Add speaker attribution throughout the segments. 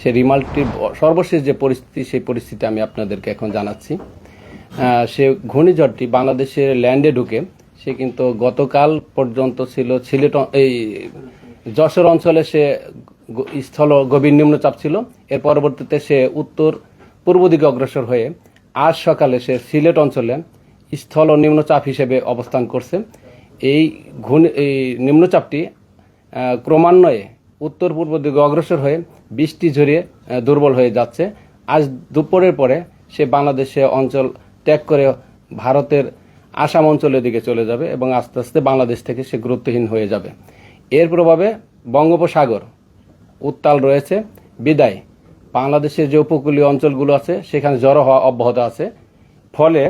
Speaker 1: সেই রিমালটির সর্বশেষ যে পরিস্থিতি, সেই পরিস্থিতি আমি আপনাদেরকে এখন জানাচ্ছি। সে ঘূর্ণিঝড়টি বাংলাদেশের ল্যান্ডে ঢুকে, সে কিন্তু গতকাল পর্যন্ত ছিল সিলেট এই যশোর অঞ্চলে সে স্থল গভীর নিম্নচাপ ছিল। এর পরবর্তীতে সে উত্তর পূর্ব দিকে অগ্রসর হয়ে আজ সকালে সে সিলেট অঞ্চলে স্থল নিম্নচাপ হিসেবে অবস্থান করছে। এই ঘূর্ণি এই নিম্নচাপটি ক্রমান্বয়ে উত্তর পূর্ব দিকে অগ্রসর হয়ে বৃষ্টি ঝরিয়ে দুর্বল হয়ে যাচ্ছে। আজ দুপুরের পরে সে বাংলাদেশে অঞ্চল ত্যাগ করে ভারতের আসাম অঞ্চলের দিকে চলে যাবে এবং আস্তে আস্তে বাংলাদেশ থেকে সে গুরুত্বহীন হয়ে যাবে। এর প্রভাবে বঙ্গোপসাগর উত্তাল রয়েছে। বিদায়, বাংলাদেশের যে উপকূলীয় অঞ্চলগুলো আছে, সেখানে জড়ো হওয়া অব্যাহত আছে। ফলে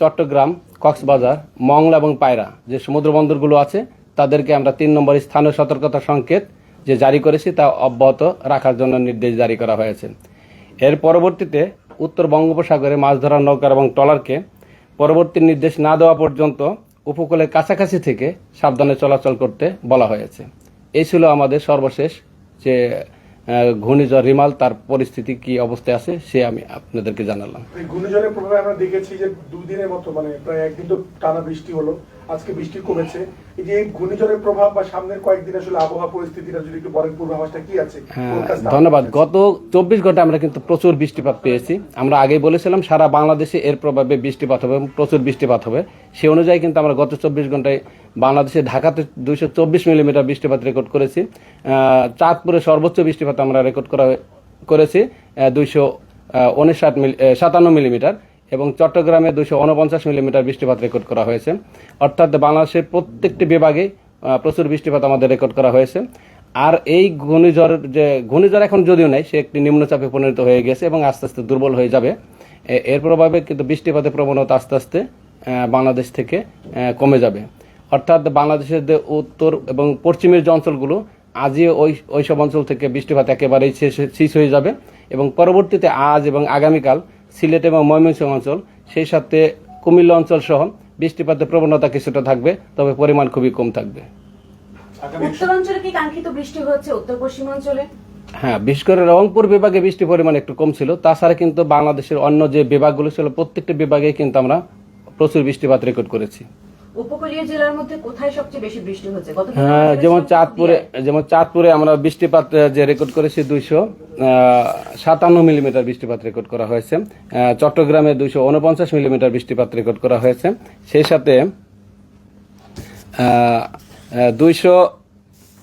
Speaker 1: চট্টগ্রাম, কক্সবাজার, মংলা এবং পায়রা যে সমুদ্র বন্দরগুলো আছে, তাদেরকে আমরা তিন নম্বর স্থানীয় সতর্কতা সংকেত যে জারি করেছি তা অব্যাহত রাখার জন্য নির্দেশ জারি করা হয়েছে। এর পরবর্তীতে উত্তর বঙ্গোপসাগরে মাছ ধরার নৌকার এবং ট্রলারকে পরবর্তী নির্দেশ না দেওয়া পর্যন্ত উপকূলের কাছাকাছি থেকে সাবধানে চলাচল করতে বলা হয়েছে। এই ছিল আমাদের সর্বশেষ যে ঘূর্ণিঝড় রিমাল, তার পরিস্থিতি কি অবস্থায় আছে, সে আমি আপনাদেরকে জানালাম।
Speaker 2: ঘূর্ণিঝড়ের প্রভাবে আমরা দেখেছি যে দুই দিনের মতো মানে প্রায় একদিন তো টানা বৃষ্টি হলো। আজকে বৃষ্টি কমেছে। এই যে ঘূর্ণিঝড়ের প্রভাব বা সামনের কয়েকদিন আসলে আবহাওয়া পরিস্থিতিটা যদি একটু বলেন পূর্বাভাসটা কি আছে?
Speaker 1: হ্যাঁ, ধন্যবাদ। গত চব্বিশ ঘণ্টা আমরা কিন্তু প্রচুর বৃষ্টিপাত পেয়েছি। আমরা আগেই বলেছিলাম সারা বাংলাদেশে এর প্রভাবে বৃষ্টিপাত হবে প্রচুর বৃষ্টিপাত হবে। সে অনুযায়ী কিন্তু আমরা গত চব্বিশ ঘন্টায় বাংলাদেশে ঢাকাতে দুইশো চব্বিশ মিলিমিটার বৃষ্টিপাত রেকর্ড করেছি। চাঁদপুরে সর্বোচ্চ বৃষ্টিপাত আমরা রেকর্ড করা করেছি দুইশো উনষাট সাতান্ন মিলিমিটার। এবং চট্টগ্রামে দুশো উনপঞ্চাশ মিলিমিটার বৃষ্টিপাত রেকর্ড করা হয়েছে। অর্থাৎ বাংলাদেশের প্রত্যেকটি বিভাগে প্রচুর বৃষ্টিপাত আমাদের রেকর্ড করা হয়েছে। আর এই ঘূর্ণিঝড় যে, ঘূর্ণিঝড় এখন যদিও নেই, সে একটি নিম্নচাপে পরিণত হয়ে গেছে এবং আস্তে আস্তে দুর্বল হয়ে যাবে। এর প্রভাবে কিন্তু বৃষ্টিপাতের প্রবণতা আস্তে আস্তে বাংলাদেশ থেকে কমে যাবে। অর্থাৎ বাংলাদেশের যে উত্তর এবং পশ্চিমের যে অঞ্চলগুলো, আজই ওই, ওইসব অঞ্চল থেকে বৃষ্টিপাত একেবারেই শেষ- হয়ে যাবে। এবং পরবর্তীতে আজ এবং আগামীকাল সিলেট এবং ময়মনসিংহ অঞ্চল সেই সাথে কুমিল্লা অঞ্চল সহ বৃষ্টিপাতের প্রবণতা কিছুটা থাকবে তবে পরিমাণ খুবই কম থাকবে।
Speaker 3: উত্তরাঞ্চলে কি কাঙ্ক্ষিত বৃষ্টি হচ্ছে উত্তর পশ্চিমাঞ্চলে
Speaker 1: হ্যাঁ বিশেষ করে রংপুর বিভাগে বৃষ্টির পরিমাণ একটু কম ছিল তাছাড়া কিন্তু বাংলাদেশের অন্য যে বিভাগগুলো ছিল প্রত্যেকটা বিভাগে কিন্তু আমরা প্রচুর বৃষ্টিপাত রেকর্ড করেছি।
Speaker 3: উপকূলীয় জেলার মধ্যে কোথায় সবচেয়ে বেশি বৃষ্টি হচ্ছে?
Speaker 1: হ্যাঁ যেমন চাঁদপুরে যেমন চাঁদপুরে আমরা বৃষ্টিপাত যে রেকর্ড করেছি দুইশো সাতান্ন মিলিমিটার বৃষ্টিপাত রেকর্ড করা হয়েছে। চট্টগ্রামে দুইশো উনপঞ্চাশ মিলিমিটার বৃষ্টিপাত রেকর্ড করা হয়েছে। সেই সাথে দুইশো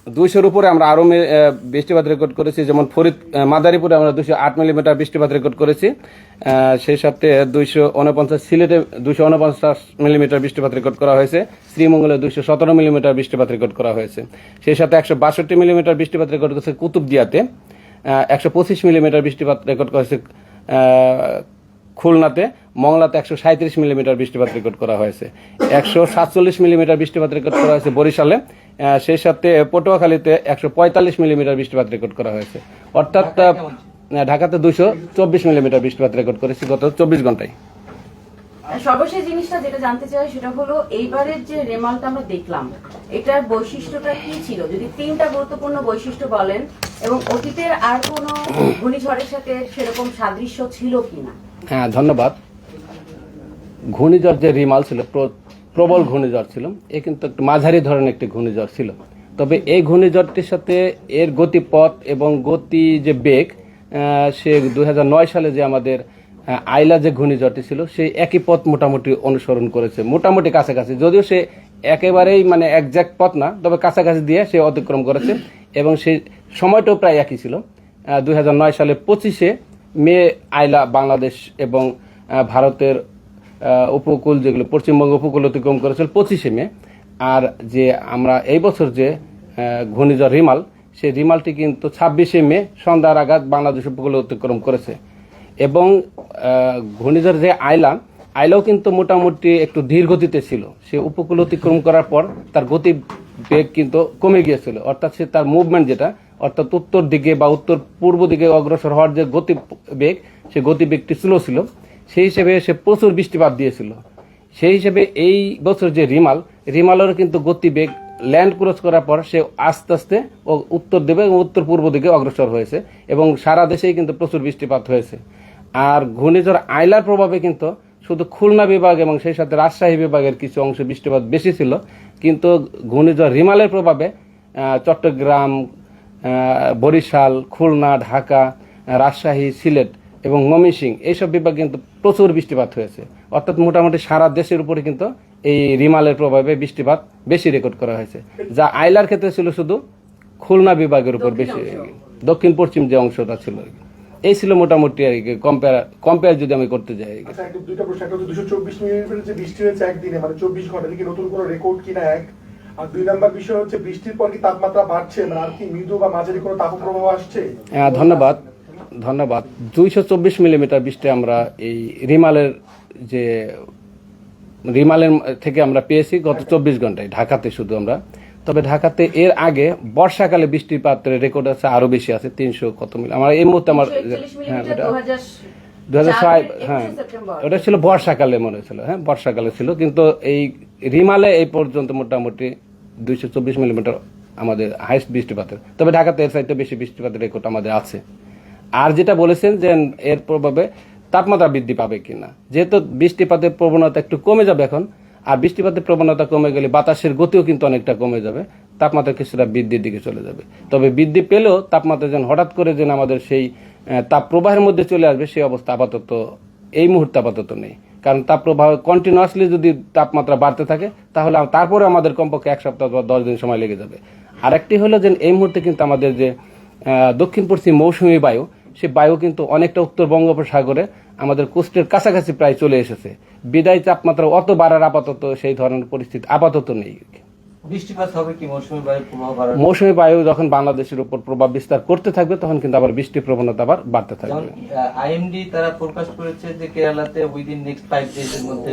Speaker 1: দুইশোর উপরে আমরা আরও মে- বৃষ্টিপাত রেকর্ড করেছি। যেমন ফরিদ মাদারীপুরে আমরা দুইশো আট মিলিমিটার বৃষ্টিপাত রেকর্ড করেছি। সেই সাথে দুইশো উনপঞ্চাশ, সিলেটে দুইশো উনপঞ্চাশ মিলিমিটার বৃষ্টিপাত রেকর্ড করা হয়েছে। শ্রীমঙ্গলে দুইশো সতেরো মিলিমিটার বৃষ্টিপাত রেকর্ড করা হয়েছে। সেই সাথে একশো বাষট্টি মিলিমিটার বৃষ্টিপাত রেকর্ড করেছে কুতুবদিয়াতে। একশো পঁচিশ মিলিমিটার বৃষ্টিপাত রেকর্ড করেছে খুলনাতে মংলাতে একশো সাঁত্রিশ মিলিমিটার বৃষ্টিপাত রেকর্ড করা হয়েছে। একশো সাতচল্লিশ মিলিমিটার বৃষ্টিপাত রেকর্ড করা হয়েছে বরিশালে। সেই সাথে পটুয়াখালীতে একশো পঁয়তাল্লিশ মিলিমিটার বৃষ্টিপাত রেকর্ড করা হয়েছে। অর্থাৎ ঢাকাতে দুশো চব্বিশ মিলিমিটার বৃষ্টিপাত রেকর্ড করেছি গত চব্বিশ ঘন্টায়।
Speaker 3: সর্বশেষ জিনিসটা যেটা জানতে চাই সেটা হলো, এইবারের যে রেমালটা আমরা দেখলাম, এটার বৈশিষ্ট্যটা কি ছিল? যদি তিনটা গুরুত্বপূর্ণ বৈশিষ্ট্য বলেন, এবং অতীতের আর কোনো ঘূর্ণিঝড়ের সাথে সেরকম সাদৃশ্য ছিল কিনা?
Speaker 1: হ্যাঁ ধন্যবাদ। ঘূর্ণিঝড় যে রিমাল ছিল, প্র- প্রবল ঘূর্ণিঝড় ছিল, এ কিন্তু একটু মাঝারি ধরনের একটি ঘূর্ণিঝড় ছিল। তবে এই ঘূর্ণিঝড়টির সাথে এর গতিপথ এবং গতি যে বেগ সে দু হাজার নয় সালে যে আমাদের আইলা যে ঘূর্ণিঝড়টি ছিল, সেই একই পথ মোটামুটি অনুসরণ করেছে, মোটামুটি কাছাকাছি। যদিও সে একেবারেই মানে একজ্যাক্ট পথ না, তবে কাছাকাছি দিয়ে সে অতিক্রম করেছে এবং সেই সময়টাও প্রায় একই ছিল। দুই হাজার নয় সালে পঁচিশে মে, আইলা বাংলাদেশ এবং ভারতের উপকূল যেগুলো, পশ্চিমবঙ্গ উপকূল অতিক্রম করেছিল পঁচিশে মে। আর যে আমরা এই বছর যে ঘূর্ণিঝড় রিমাল, সেই রিমালটি কিন্তু ছাব্বিশে মে সন্ধ্যার আঘাত বাংলাদেশ উপকূল অতিক্রম করেছে। এবং ঘূর্ণিঝড় যে আইলা, আইলাও কিন্তু মোটামুটি একটু ধীর গতিতে ছিল। সে উপকূল অতিক্রম করার পর তার গতি বেগ কিন্তু কমে গিয়েছিল। অর্থাৎ সে তার মুভমেন্ট যেটা অর্থাৎ উত্তর দিকে বা উত্তর পূর্ব দিকে অগ্রসর হওয়ার যে গতি বেগ, সে গতি বেগটি স্লো ছিল। সেই হিসেবে সে প্রচুর বৃষ্টিপাত দিয়েছিল। সেই হিসেবে এই বছর যে রিমাল রিমালেরও কিন্তু গতি বেগ ল্যান্ড ক্রস করার পর সে আস্তে আস্তে উত্তর দেবে এবং উত্তর পূর্ব দিকে অগ্রসর হয়েছে এবং সারা দেশেই কিন্তু প্রচুর বৃষ্টিপাত হয়েছে। আর ঘূর্ণিঝড় আইলার প্রভাবে কিন্তু শুধু খুলনা বিভাগ এবং সেই সাথে রাজশাহী বিভাগের কিছু অংশে বৃষ্টিপাত বেশি ছিল। কিন্তু ঘূর্ণিঝড় রিমালের প্রভাবে চট্টগ্রাম বরিশাল খুলনা ঢাকা রাজশাহী সিলেট এবং ময়মনসিং এইসব বিভাগ কিন্তু প্রচুর বৃষ্টিপাত হয়েছে। অর্থাৎ মোটামুটি সারা দেশের উপরে কিন্তু এই রিমালের প্রভাবে বৃষ্টিপাত বেশি রেকর্ড করা হয়েছে। যা আইলার ক্ষেত্রে ছিল শুধু খুলনা বিভাগের উপর বেশি। দক্ষিণ পশ্চিম যে অংশটা ছিল আর কি। এই ছিল মোটামুটি আর কি কম্পেয়ার কম্পেয়ার যদি আমি করতে যাই।
Speaker 2: আচ্ছা একটা দুইটা প্রশ্ন একটা দুশো চব্বিশ মিলিমিটার যে বৃষ্টি হয়েছে একদিনে মানে চব্বিশ ঘণ্টা নতুন কোনো রেকর্ড কিনা এক? আর দুই নাম্বার বিষয় হচ্ছে বৃষ্টির পর কি তাপমাত্রা বাড়ছে? মানে আর কি মৃদু বা মাঝারি কোনো তাপপ্রবাহ আসছে?
Speaker 1: আহ, ধন্যবাদ ধন্যবাদ। দুইশো চব্বিশ মিলিমিটার বৃষ্টি আমরা এই রিমালের যে রিমালের থেকে আমরা পেয়েছি গত চব্বিশ ঘন্টায় ঢাকাতে শুধু আমরা। তবে ঢাকাতে এর আগে বর্ষাকালে বৃষ্টিপাতের রেকর্ড আছে আরও বেশি আছে তিনশো কত মিলি আমার এই মুহূর্তে আমার হ্যাঁ
Speaker 3: মিলিমিটার
Speaker 1: ওটা
Speaker 3: 2000
Speaker 1: দু হ্যাঁ। ওটা ছিল বর্ষাকালে মনে হয়েছিল হ্যাঁ বর্ষাকালে ছিল কিন্তু এই রিমালে এই পর্যন্ত মোটামুটি দুইশো চব্বিশ মিলিমিটার আমাদের হাইস্ট বৃষ্টিপাতের তবে ঢাকাতে এর সাইডে বেশি বৃষ্টিপাতের রেকর্ড আমাদের আছে। আর যেটা বলেছেন যে এর প্রভাবে তাপমাত্রা বৃদ্ধি পাবে কিনা যেহেতু বৃষ্টিপাতের প্রবণতা একটু কমে যাবে এখন আর বৃষ্টিপাতের প্রবণতা কমে গেলে বাতাসের গতিও কিন্তু অনেকটা কমে যাবে তাপমাত্রা কিছুটা বৃদ্ধির দিকে চলে যাবে। তবে বৃদ্ধি পেলেও তাপমাত্রা যেন হঠাৎ করে যেন আমাদের সেই তাপ প্রবাহের মধ্যে চলে আসবে সেই অবস্থা আপাতত। এই মুহূর্তে আপাতত নেই। কারণ তাপ প্রবাহ কন্টিনিউয়াসলি যদি তাপমাত্রা বাড়তে থাকে, তাহলে তারপরে আমাদের কমপক্ষে এক সপ্তাহ বা দশ দিন সময় লেগে যাবে। আরেকটি হলো যে এই মুহূর্তে কিন্তু আমাদের যে দক্ষিণ পশ্চিম মৌসুমী বায়ু, সে বায়ু কিন্তু অনেকটা উত্তর বঙ্গোপসাগরে আমাদের কোস্টের কাছাকাছি প্রায় চলে এসেছে। বিদায় তাপমাত্রা অত বাড়ার আপাতত সেই ধরনের পরিস্থিতি আপাতত নেই।
Speaker 4: বৃষ্টিপাত হবে কি? মৌসুমী বায়ু প্রভাব
Speaker 1: মৌসুমী বায়ু যখন বাংলাদেশের উপর প্রভাব বিস্তার করতে থাকবে তখন কিন্তু আবার বৃষ্টি প্রবণতা আবার বাড়তে থাকবে।
Speaker 4: আইএমডি তারা প্রকাশ করেছে যে কেরালাতে উইদিন নেক্সট ফাইভ ডেজ এর মধ্যে